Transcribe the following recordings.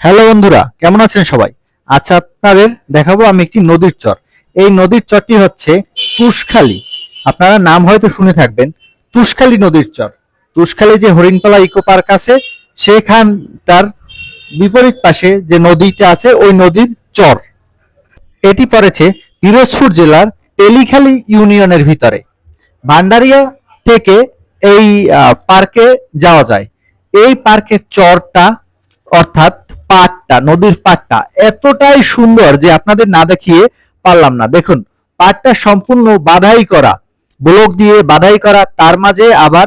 Hello বন্ধুরা, কেমন আছেন সবাই? আচ্ছা আপনাদের দেখাবো আমি একটি নদীর চর। এই নদীর চরটি হচ্ছে তুষখালী। আপনারা নাম হয়তো শুনে থাকবেন, তুষখালী নদীর চর। তুষখালী যে হরিণপালা ইকো পার্ক আছে, সেখান তার বিপরীত পাশে যে নদীটা আছে, ওই নদীর চর। এটি পড়েছে পিরোজপুর জেলার তেলিখালী ইউনিয়নের ভিতরে। ভান্ডারিয়া থেকে এই পার্কে যাওয়া যায়। এই পার্কের চরটা অর্থাৎ পাটটা, নদীর পাটটা এতটাই সুন্দর যে আপনাদের না দেখিয়ে পারলাম না। দেখুন, পাটটা সম্পূর্ণ বাধাই করা, ব্লক দিয়ে বাধাই করা, তার মাঝে আবার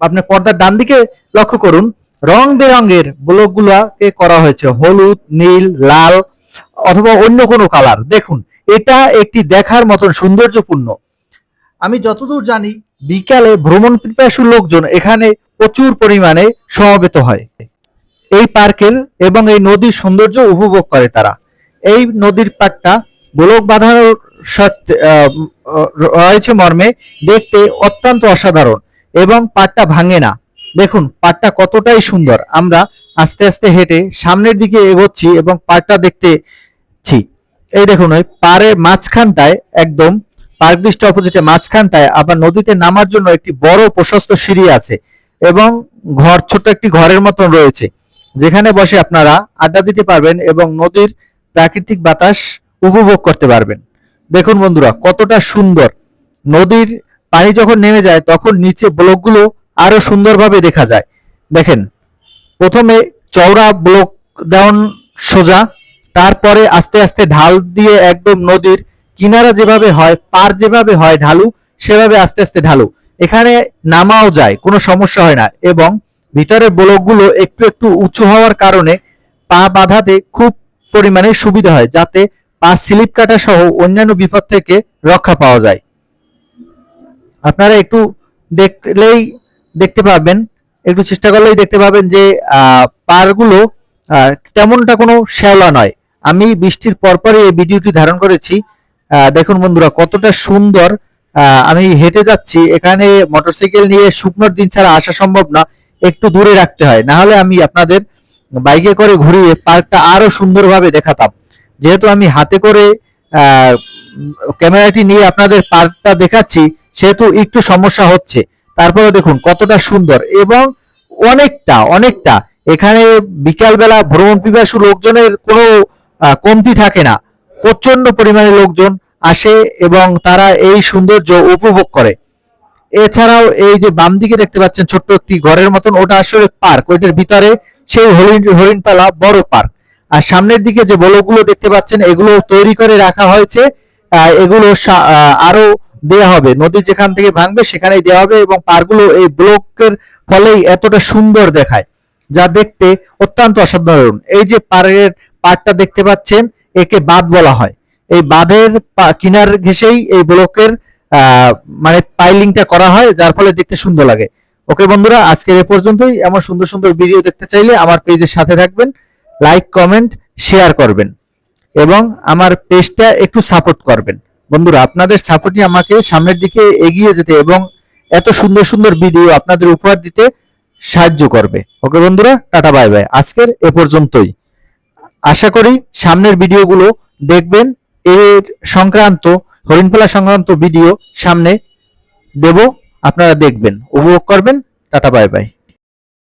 আপনার পর্দার ডান দিকে লক্ষ্য করুন, রং বেরঙের ব্লক গুলাকে করা হয়েছে, হলুদ, নীল, লাল, অথবা অন্য কোনো কালার। দেখুন, এটা একটি দেখার মতন সৌন্দর্যপূর্ণ। আমি যতদূর জানি, বিকালে ভ্রমণ পিপাসু লোকজন এখানে প্রচুর পরিমাণে সমবেত হয়। এই পার্কের এবং এই নদীর সৌন্দর্য উপভোগ করে তারা। এই নদীর পাটটা গোলক বাঁধানোর রয়েছে মর্মে, দেখতে অত্যন্ত অসাধারণ এবং পাটটা ভাঙে না। দেখুন, পাটটা কতটাই সুন্দর। আমরা আস্তে আস্তে হেঁটে সামনের দিকে এগোচ্ছি এবং পাটটা দেখতেছি এই দেখুন, ওই পাড়ের মাঝখানটায় একদম, পার্ক দৃষ্টি অপোজিটে মাঝখানটায় আবার নদীতে নামার জন্য একটি বড় প্রশস্ত সিঁড়ি আছে এবং ঘর ছোট একটি ঘরের মতন রয়েছে। যেখানে বসে আপনারা আড্ডা দিতে পারবেন এবং নদীর প্রাকৃতিক বাতাস উপভোগ করতে পারবেন। দেখুন বন্ধুরা, কতটা সুন্দর। নদীর পানি যখন নেমে যায়, তখন নিচে ব্লকগুলো আরও সুন্দরভাবে দেখা যায়। দেখেন, প্রথমে চওড়া ব্লক দেওয়ান সোজা, তারপরে আস্তে আস্তে ঢাল দিয়ে একদম নদীর কিনারা যেভাবে হয়, পার যেভাবে হয় ঢালু, সেভাবে আস্তে আস্তে ঢালু। এখানে নামাও যায়, কোনো সমস্যা হয় না এবং ভিতরের ব্লকগুলো একটু একটু উঁচু হওয়ার কারণে পা বাঁধাতে খুব পরিমাণে সুবিধা হয় যাতে পা স্লিপ কাটা সহ অন্যান্য বিপদ থেকে রক্ষা পাওয়া যায়। আপনারা একটু দেখলেই দেখতে পাবেন একটু চেষ্টা করলেই দেখতে পাবেন যে আহ, পাড়গুলো তেমনটা কোনো শ্যাওলা নয়। আমি বৃষ্টির পরপরই এই ভিডিওটি ধারণ করেছি। দেখুন বন্ধুরা কতটা সুন্দর আমি হেঁটে যাচ্ছি। এখানে মোটরসাইকেল নিয়ে শুকনোর দিন ছাড়া আসা সম্ভব না। একটু দূরে রাখতে হয়। না হলে আমি আপনাদের বাইকে করে ঘুরিয়ে পার্কটা আরও সুন্দরভাবে দেখাতাম। যেহেতু আমি হাতে করে ক্যামেরাটি নিয়ে আপনাদের পার্কটা দেখাচ্ছি, সেহেতু একটু সমস্যা হচ্ছে। তারপরে দেখুন কতটা সুন্দর এবং অনেকটা অনেকটা। এখানে বিকালবেলা ভ্রমণ পিপাসু লোকজনের কোনো কমতি থাকে না। প্রচণ্ড পরিমাণে লোকজন আসে এবং তারা এই সৌন্দর্য উপভোগ করে। এছাড়াও এই যে বাম দিকে দেখতে পাচ্ছেন ছোট্ট একটি ঘরের মতন, ওটা আসলে পার্ক, ওইটার ভিতরে সেই হরিণ, হরিণপালা বড় পার্ক। আর সামনের দিকে যে বলগুলো দেখতে পাচ্ছেন, এগুলো তৈরি করে রাখা হয়েছে। এগুলো আরও দেয়া হবে। নদী যেখান থেকে ভাঙবে সেখানেই দেওয়া হবে এবং পার্কগুলো এই ব্লকের ফলেই এতটা সুন্দর দেখায়, যা দেখতে অত্যন্ত অসাধারণ। এই যে পাড়ের পাড়টা দেখতে পাচ্ছেন, একে বাঁধ বলা হয়। এই বাঁধের কিনার ঘেসেই এই ব্লকের মানে পাইলিংটা করা হয়, যার ফলে দেখতে সুন্দর লাগে। ওকে বন্ধুরা, আজকের এ পর্যন্তই। এমন সুন্দর সুন্দর ভিডিও দেখতে চাইলে আমার পেজের সাথে থাকবেন, লাইক, কমেন্ট, শেয়ার করবেন এবং আমার পেজটা একটু সাপোর্ট করবেন। বন্ধুরা, আপনাদের সাপোর্টই আমাকে সামনের দিকে এগিয়ে যেতে এবং এত সুন্দর সুন্দর ভিডিও আপনাদের উপহার দিতে সাহায্য করবে। ওকে বন্ধুরা, টাটা, বাই বাই। আজকের এ পর্যন্তই। আশা করি সামনের ভিডিওগুলো দেখবেন। এর সংক্রান্ত হরিণপালা সংক্রান্ত ভিডিও সামনে দেব আপনারা দেখবেন উপভোগ করবেন টাটা বাই বাই।